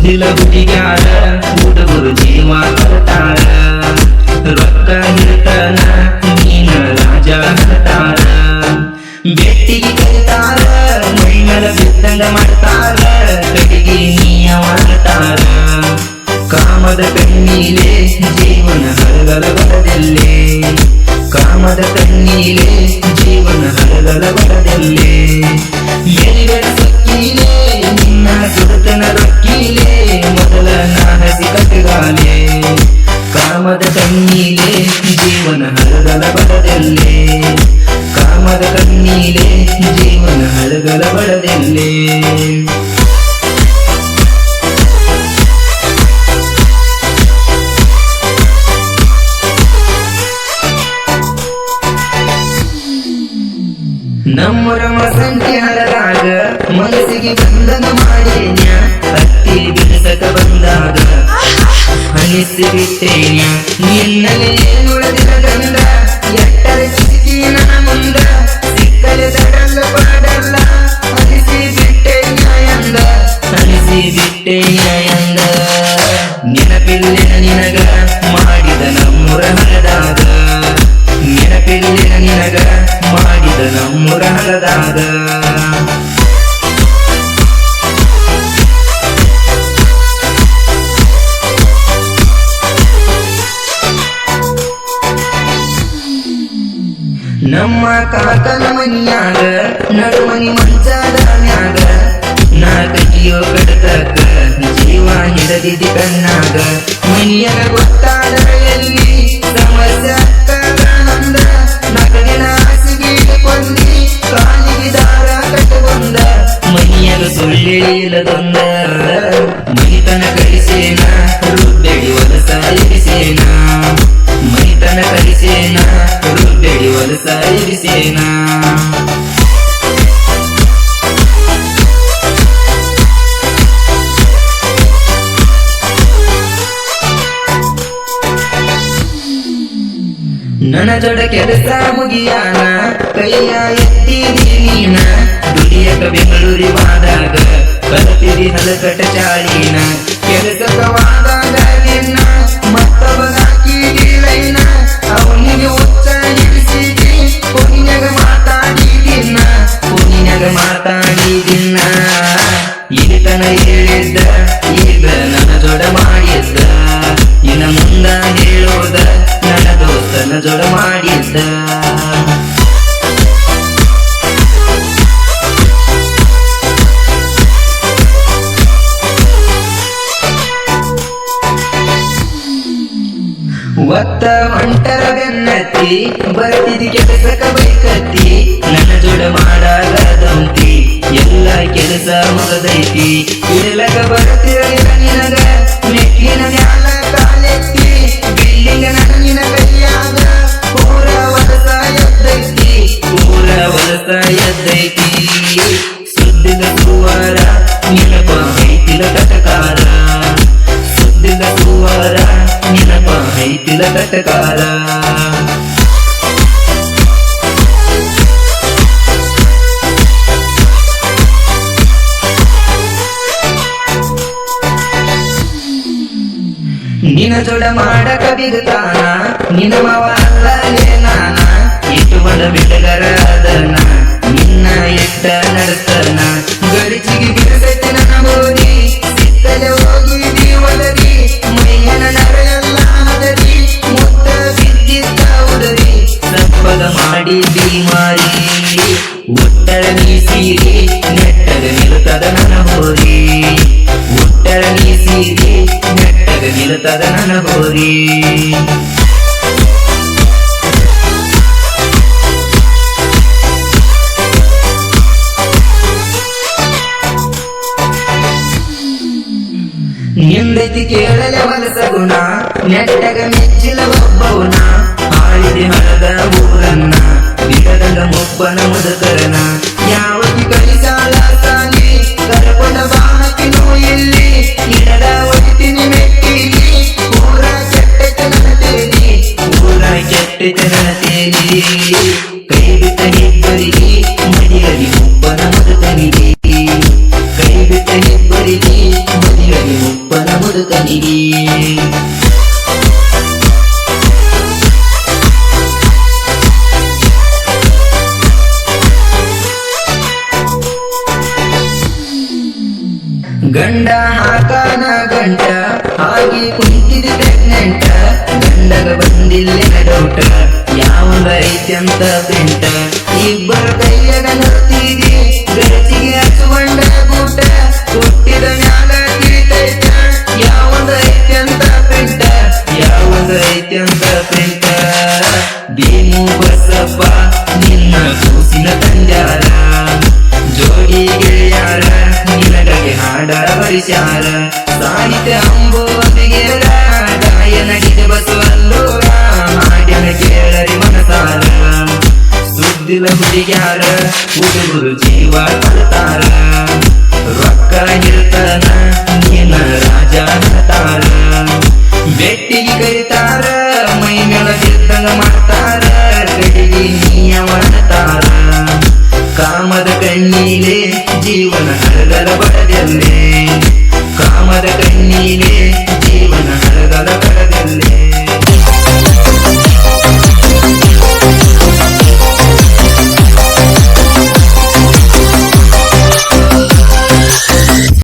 ಮುದ್ದಿಲ ಹುಡುಗ್ಯಾರ ಹುಡುಗರು ಜೀವ ಕರ್ತಾರ ರೊಕ್ಕ ಹಿಡ್ತಾನ, ನೀನ ರಾಜ ಹರ್ತಾರ ಬೆಟ್ಟಿಗೆ ಕರಿತಾರ ಮೈ ಮೇಲ ಬಿದ್ದಂಗ ಮಾಡ್ತಾರ ಕಡೆಗೆ ನೀಯ ಮಾಡ್ತಾರ ಕಾಮದ ಕಣ್ಣೀಲೆ ಜೀವನ ಹರಗಲ ಬರದಲ್ಲೇ. ಕಾಮದ ಕಣ್ಣೀಲೆ ಜೀವನ ಹರಗಲ ಬರದಲ್ಲೇ. ಎಲಿಗಡ ಸಕ್ಕೀಲೆ ನಿನ್ನ ಸುಡತನ ರೊಕ್ಕೀಲೆ ಮೊದಲ ನಾ ಹಸಿ ಕಟ್ಟಗಾಲೆ. ಕಾಮದ ಕಣ್ಣೀಲೆ, ಜೀವನ ಹರಗಲ ಬಡದಲ್ಲೇ. ಕಾಮದ ಕಣ್ಣೀಲೆ, ಜೀವನ ಹರಗಲ ಬಡದಲ್ಲೇ. ನಮ್ಮರ ಮನಸಿಗೆ ಹರದಾಗ ಮನಸ್ಸಿಗೆ ಬಂಧನ ಬಿಟ್ಟೇನ್ಯ ನಿನ್ನಲೆ ಉಳಿದಿರ ಗಂಧ ಎಟ್ಟರೆ ಚಿಕ್ಕಿನ ಮುಂದ. ಸಿಕ್ಕಲೆ ದಡಲ್ಲ ಪಾಡಲ್ಲ ಅನಿಸಿ ಬಿಟ್ಟೆ ನ್ಯಾಯಂದ. ಅನಿಸಿ ಬಿಟ್ಟೆ ನ್ಯಾಯಂದ. ನೆನಪಿಲ್ಲಿನ ನಿನಗ, ಮಾಡಿದ ನಮ್ಮೂರ ಹಲದಾಗ ನೆನಪಿಲ್ಲಿನ ನಿನಗ, ಮಾಡಿದ ನಮ್ಮೂರ ಹಣದಾಗ ನಮ್ಮ ಕಾಕನ ಮನ್ಯಾಗ ನಡುಮನಿ ಮಂಚಾದ ಮ್ಯಾಗ ನಾ ಕಟ್ಟಿಯೋ ಕಡತಕ್ಕ ಜೀವ ಹಿಡದಿದಿ ಕಣ್ಣಾಗ ಮನಿಯನ ಗೊತ್ತಾದ ನನ್ನ ಜೊಡ ಕೆಲಸ ಮುಗಿಯಾನ? ಕೈಯ ಎತ್ತೀನಿ ನೀನ ದುಡಿಯಕ ಬೆಂಗಳೂರಿವಾದಾಗ ಕಲತಿದಿ ಹಲಕಟ ಚಾಳಿನ? ಕೆಲಸಕವಾದಾಗ ನಿನ್ನ ಮತ್ತವನ ಕೀಡಿಲೈನ ಅವನಿಗೆ ಉಚ್ಚ ಹಿಡಿಸಿದಿ ಫೋನಿನಾಗ ಮಾತಾಡಿದಿನ್ನ? ಫೋನಿನಾಗ ಮಾತಾಡಿದಿನ್ನ? ಇಲ್ಲಿ ತನ ಈಗ ದೋಸ್ತನ ಜೋಡ ಮಾಡಿದ್ದ. ಒತ್ತ ಹೊಂಟರ ಬೆನ್ನತ್ತಿ ಬರ್ತಿದಿ ಕೆಲಸಕ ಬೈಕತ್ತಿ ನನ್ನ ಜೋಡ ಮಾಡಲಾದಂತಿ ಎಲ್ಲ ಕೆಲಸ ಮುಗದೈತಿ. ಇಡಲಕ ಸುದ್ದಿದ ಸುವಾರ ನಿನಪ ಐತಿಲ ಕಟಕಾರ ಸುದ್ದಿದ ಸುವಾರ ನಿನಪ ಐತಿಲ ಕಟಕಾರ ನಿನ ಜೋಡ ಮಾಡಕ ಬಿಗುತ್ತಾನ ನಿನ ಮವ ಅಲ್ಲಲೇ ನಾನ ಇಟ್ಟು ಮದ ಬಿಟ್ಟಗರ ಅದನ ನಿನ್ನ ಎಟ್ಟ ನಡೆಸ್ತನ ಗಡಿಚಿಗೆ ಬಿಡಿಸೈತೆ ನನ್ನ ಬೋದಿ ಸಿಕ್ಕಲೆ ಹೋಗಿ ಒದರಿ ಮೈಯನ ನರೆಯಲ್ಲ ಹದರಿ ಮುತ್ತ ಬಿದ್ದಿದ್ದ ಉದರಿ ಸಪ್ಪಗ ಮಾಡಿ ಮಾರಿ ಒಟ್ಟಳ ನೀ ಸೀರಿ ನೆಟ್ಟಗ ನಿಲ್ತದ ನನ್ನ ಹೋರಿ ಒಟ್ಟಳ ನೀ ಸೀರಿ ನೆಟ್ಟಗ ನಿಲ್ತದ ನನ್ನ ಹೋರಿ ನಿಂದೈತಿ ಕೇಳಲೆ ವಲಸ ಗುಣ, ನೆಟ್ಟಗ ಮೆಚ್ಚಿಲ ಒಬ್ಬವನ, ಆಳಿದೆ ಹಣದ ಊರನ್ನ ಇಡದ ಮೊಬ್ಬನ ಮುದಕರನ. ಯಾವತಿ ಕಲಿಸಾಲ ತಾನೆ ಕರ್ಕೊಂಡ ಬಾಹಕಿನೂ ಇಲ್ಲಿ ಇಡದ ಒಟ್ಟಿನಿ ಮೆಟ್ಟಿಲಿ, ಊರ ಕೆಟ್ಟ ತೇಲಿ ಊರ ಕೆಟ್ಟ ತೇಲಿ ಕೈ ಬಿಟ್ಟ ಇಬ್ಬರಿಗೆ ಮನಿಗೆ ಗಂಡ ಹಾಕಾನ ಗಂಟ ಹಾಗೆ ಕುಂತಿದೆ ಪ್ರೆಗ್ನೆಂಟ ಗಂಡಗ ಬಂದಿಲ್ಲ ಡೌಟ ಯಾವ ರೈತ್ಯಂತ ಪ್ರಿಂಟ ಇಬ್ಬರ ಕೈಯಗ ನರ್ತಿಗೆ ಬರಿಸ್ಯಾರ ಸಾಹಿತ್ಯ ಅಂಬೋದಿಗೆ ಗಾಯನ ಗಿಡ ಬಸವಲ್ಲೂರ ಹಾಡಿನ ಕೇಳರಿ ಮನಸಾರ. ಸುದ್ದಿಲ ಹುಡುಗ್ಯಾರ ಹುಡುಗರು ಜೀವ ಕಳ್ತಾರ ರೊಕ್ಕ ಇರ್ತಾನ ನೀನ ರಾಜ ಹತಾರ ಬೆಟ್ಟಿಗೆ ಕರಿತಾರ ಮೈ ಮೇಲ ಬಿದ್ದಂಗ ಮಾಡ್ತಾರ ಕಡಿಗೆ ನೀಯವಂತಾರ ಕಾಮದ ಕಣ್ಣೀಲೆ ಜೀವನ ಹರಗಲ ಬಡದಲ್ಲಿ. താമര